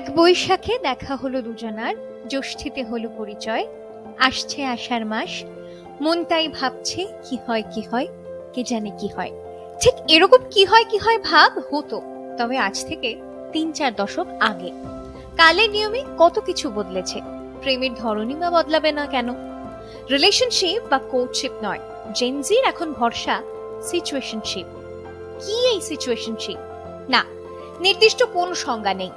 এক বৈশাখে দেখা হলো দুজনার, জ্যৈষ্ঠীতে হলো পরিচয়। আসছে আষাঢ় মাস, মন তাই ভাবছে কি হয় কি হয়, কে জানে কি হয়। ঠিক এরকম কি হয় কি হয় ভাব হতো, তবে আজ থেকে তিন চার দশক আগে। কালের নিয়মে কত কিছু বদলেছে, প্রেমের ধরনই বা বদলাবে না কেন? রিলেশনশিপ বা কোর্টশিপ নয় জেনজির এখন ভরসা সিচুয়েশনশিপ কি এই সিচুয়েশনশিপ না, নির্দিষ্ট কোনো সংজ্ঞা নেই।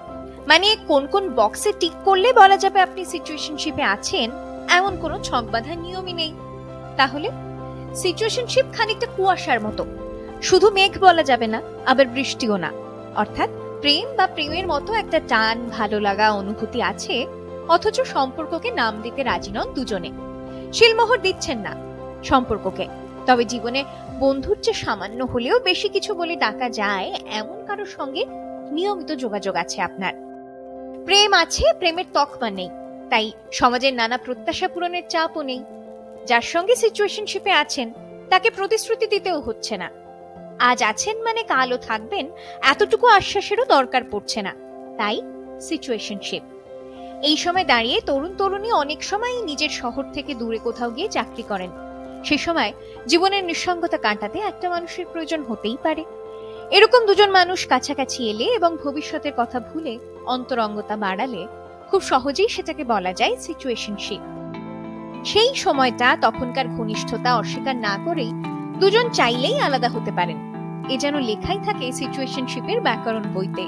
মানে কোন কোন বক্সে টিক করলে বলা যাবে আপনি সিচুয়েশনশিপে আছেন? এমন কোনো ছক বাঁধা নিয়মই নেই। তাহলে? সিচুয়েশনশিপ খানিকটা কুয়াশার মতো। শুধু মেঘ বলা যাবে না, আবার বৃষ্টিও না। অর্থাৎ প্রেম বা প্রেমের মতো একটা টান, ভালো লাগা, অনুভূতি আছে, অথচ সম্পর্ককে নাম দিতে রাজি নন দুজনে। শিলমোহর দিচ্ছেন না সম্পর্ককে। তবে জীবনে বন্ধুর চেয়ে সামান্য হলেও বেশি কিছু বলে ডাকা যায়, এমন কারোর সঙ্গে নিয়মিত যোগাযোগ আছে আপনার। প্রেম আছে, প্রেমের তকমা নেই। তাই সমাজের নানা প্রত্যাশা পূরণের চাপও নেই। যার সঙ্গে সিচুয়েশনশিপে আছেন, তাকে প্রতিশ্রুতি দিতেও হচ্ছে না। আজ আছেন মানে কালও থাকবেন, এতটুকু আশ্বাসেরও দরকার পড়ছে না। তাই সিচুয়েশনশিপ এই সময় দাঁড়িয়ে তরুণ তরুণী অনেক সময় নিজের শহর থেকে দূরে কোথাও গিয়ে চাকরি করেন। সে সময় জীবনের নিঃসঙ্গতা কাটাতে একটা মানুষের প্রয়োজন হতেই পারে। এরকম দুজন মানুষ কাছাকাছি এলে এবং ভবিষ্যতের কথা ভুলে অন্তরঙ্গতা বাড়ালে খুব সহজেই সেটাকে বলা যায় সিচুয়েশনশিপ সেই সময়টা তখনকার ঘনিষ্ঠতা অস্বীকার না করেই দুজন চাইলেই আলাদা হতে পারেন। এ যেন লেখাই থাকে সিচুয়েশনশিপের ব্যাকরণ বইতে।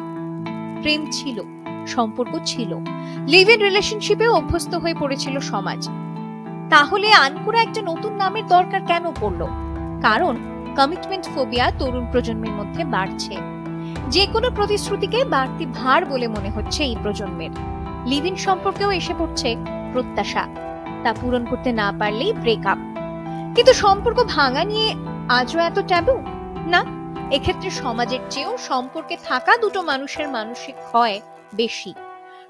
প্রেম ছিল, সম্পর্ক ছিল লিভ ইন রিলেশনশিপেও অভ্যস্ত হয়ে পড়েছিল সমাজ। তাহলে আনপুরা একটা নতুন নামের দরকার কেন পড়ল? কারণ কমিটমেন্ট ফোবিয়া তরুণ প্রজন্মের মধ্যে বাড়ছে। যে কোনো প্রতিশ্রুতিকে বাড়তি ভার বলে মনে হচ্ছে এই প্রজন্মের। লিভ ইন সম্পর্কেও এসে পড়ছে প্রত্যাশা। তা পূরণ করতে না পারলেই ব্রেকআপ কিন্তু সম্পর্ক ভাঙা নিয়ে আজও এত ট্যাবু না, এক্ষেত্রে সমাজের চেয়েও সম্পর্কে থাকা দুটো মানুষের মানসিক ক্ষয় বেশি।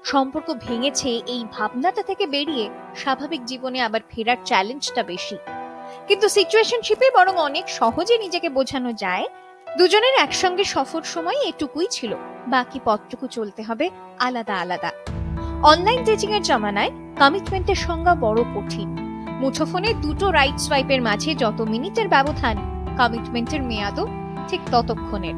সম্পর্ক ভেঙেছে এই ভাবনাটা থেকে বেরিয়ে স্বাভাবিক জীবনে আবার ফেরার চ্যালেঞ্জটা বেশি। কিন্তু সিচুয়েশনশিপে বরং অনেক সহজে নিজেকে বোঝানো যায় দুজনের একসঙ্গে সফর সময় এটুকুই ছিল। বাকি পথটুকু চলতে হবে আলাদা আলাদা। অনলাইন ডেটিং এর জমানায় কমিটমেন্টের সংজ্ঞা বড় কঠিন। মুঠোফোনে দুটো রাইট সোয়াইপের মাঝে যত মিনিটের ব্যবধান কমিটমেন্টের মেয়াদও ঠিক ততক্ষণের।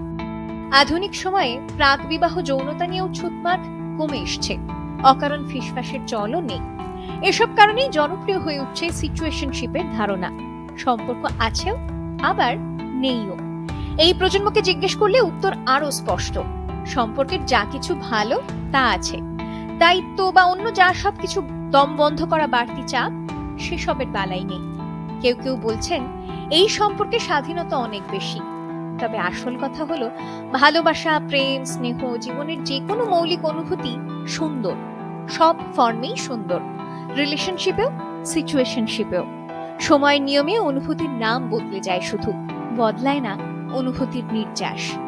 আধুনিক সময়ে প্রাক বিবাহ যৌনতা নিয়েও ছুটমাট কমে এসছে। অকারণ ফিসফাসের চলও নেই। এসব কারণেই জনপ্রিয় হয়ে উঠছে সিচুয়েশনশিপের ধারণা। সম্পর্ক আছেও, আবার নেইও। এই প্রজন্মকে জিজ্ঞেস করলে উত্তর আরও স্পষ্ট। সম্পর্কের যা কিছু ভালো, তা আছে। দায়িত্ব বা অন্য যা সব কিছু দম বন্ধ করা বাড়তি চাপ, সেসবের বালাই নেই। কেউ কেউ বলছেন, এই সম্পর্কে স্বাধীনতা অনেক বেশি। তবে আসল কথা হলো, ভালোবাসা, প্রেম, স্নেহ জীবনের যে কোনো মৌলিক অনুভূতি সুন্দর। সব ফর্মেই সুন্দর। রিলেশনশিপেও, সিচুয়েশনশিপেও। সময়ের নিয়মে অনুভূতির নাম বদলে যায় শুধু। বদলায় না। অনুভূতির নির্যাস।